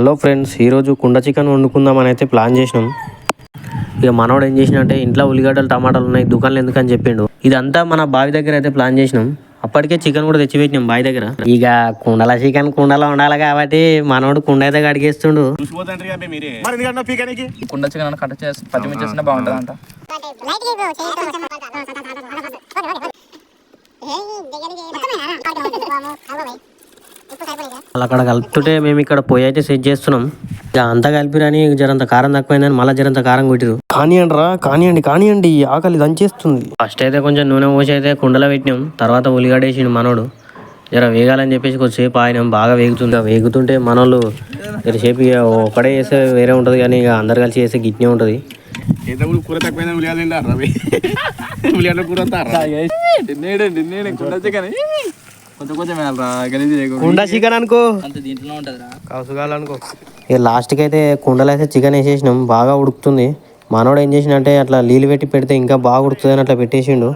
Hello friends ఈరోజు కుండ chicken వండుకుందామని అయితే ప్లాన్ చేసినాం ఇక మనోడు ఏం చేసినంటే ఇంట్లో ఉల్లిగడ్డలు టమాటాలు ఉన్నాయి దుకాణాలు ఎందుకని చెప్పిండు ఇదంతా మన బావి దగ్గర అయితే ప్లాన్ చేసినాం అప్పటికే చికెన్ కూడా తెచ్చిపెట్టినాం బావి దగ్గర ఇక కుండల చికెన్ కుండలో ఉండాలి కాబట్టి మనోడు కుండ అయితే కడిగేస్తుండు మరి ఎందుకంటే పీకానికి కుండ చికెన్ కట్ చేసి పచ్చిమిర్చి చేసిన బాగుంటుంది అంట అలా అక్కడ కలుపుతుంటే మేము ఇక్కడ పొయ్యి అయితే సెట్ చేస్తున్నాం. ఇక అంతా కలిపిరని జరంత కారం తక్కువైందని మళ్ళీ జరంత కారం కొట్టిరు. కానివ్వండి రా కానివ్వండి కానివ్వండి ఆకలి దంచేస్తుంది. ఫస్ట్ అయితే కొంచెం నూనె పోసి అయితే కుండలో పెట్టినాం. తర్వాత ఉల్లిగడ్డ వేసిండు మనోడు. జర వేగాలని చెప్పేసి కొద్దిసేపు ఆయన బాగా వేగుతుంది. వేగుతుంటే మనోళ్ళు జరసేపు ఇక ఒక్కడే చేస్తే వేరే ఉంటుంది కానీ ఇక అందరు కలిసి చేస్తే గిట్నే ఉంటుంది. ఏదో కూర తక్కువైందని రవి. ఉలియాల కూర తిన్నేడు తిన్నేడు కుండ కొంచెం కొంచెం గలీజ్ కుండ చికెన్ అనుకో. అంత దీంట్లో ఉంటుందిరా. కౌసుగాలనుకో ఇక లాస్ట్కి అయితే కుండలో అయితే చికెన్ వేసేసినాం బాగా ఉడుకుతుంది. మనోడు ఏం చేసినంటే అట్లా నీళ్ళు పెట్టి పెడితే ఇంకా బాగా అని అట్లా పెట్టేసిండు.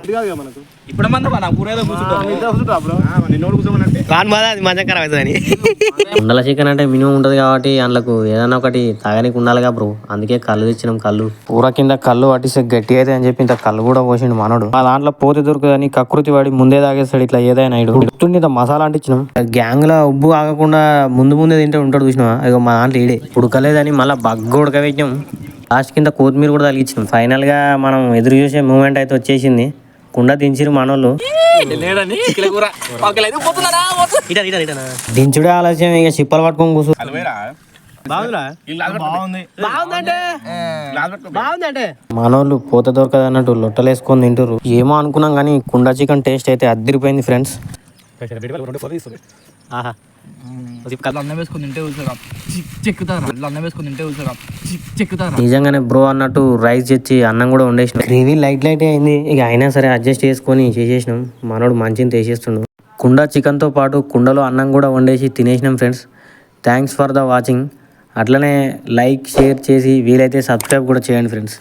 కుండల చికెన్ అంటే మినిమం ఉంటుంది కాబట్టి అందులోకి ఏదైనా ఒకటి తాగనీకి ఉండాలిగా బ్రో. అందుకే కళ్ళు తెచ్చినాం కళ్ళు. పూర కింద కళ్ళు పట్టిస్తే గట్టి అయితే అని చెప్పి ఇంత కళ్ళు కూడా పోసిండు మనోడు ఆ దాంట్లో పోతే దొరుకుతుందని కకృతి వాడి ముందే తాగేస్తాడు ఇట్లా ఏదైనా ఉడుకుతుంటే ఇంత మసాలా అంటించినాం గ్యాంగ్లో ఉబ్బు ఆగకుండా ముందు ముందే తింటే ఉంటాడు చూసినావా? ఇక మా దాంట్లో ఈడే. ఉడకలేదని మళ్ళీ బగ్గ ఉడకబెట్టినాం. లాస్ట్ కింద కొత్తిమీర కూడా తగిలిచ్చినాం ఫైనల్గా మనం ఎదురు చూసే మూమెంట్ అయితే వచ్చేసింది కుండ దించిరు మనోళ్ళు దించుడే ఆలస్యం ఇక చిప్పలు పట్టుకొని కూర్చో మనోళ్ళు పూత దొరకదు అన్నట్టు లొట్టలేసుకొని తింటారు ఏమో అనుకున్నాం కానీ కుండ చికెన్ టేస్ట్ అయితే అద్దరిపోయింది ఫ్రెండ్స్ ఆహా నిజంగానే బ్రో అన్నట్టు రైస్ తెచ్చి అన్నం కూడా వండేసిన. గ్రేవీ లైట్ లైట్ అయింది. ఇక అయినా సరే అడ్జస్ట్ చేసుకొని చేసేసినాం. మనోడు మంచిని తీసేస్తుండు కుండ చికెన్తో పాటు కుండలో అన్నం కూడా వండేసి తినేసినాం friends. Thanks for the watching అట్లనే లైక్ షేర్ చేసి వీలైతే సబ్స్క్రైబ్ కూడా చేయండి ఫ్రెండ్స్.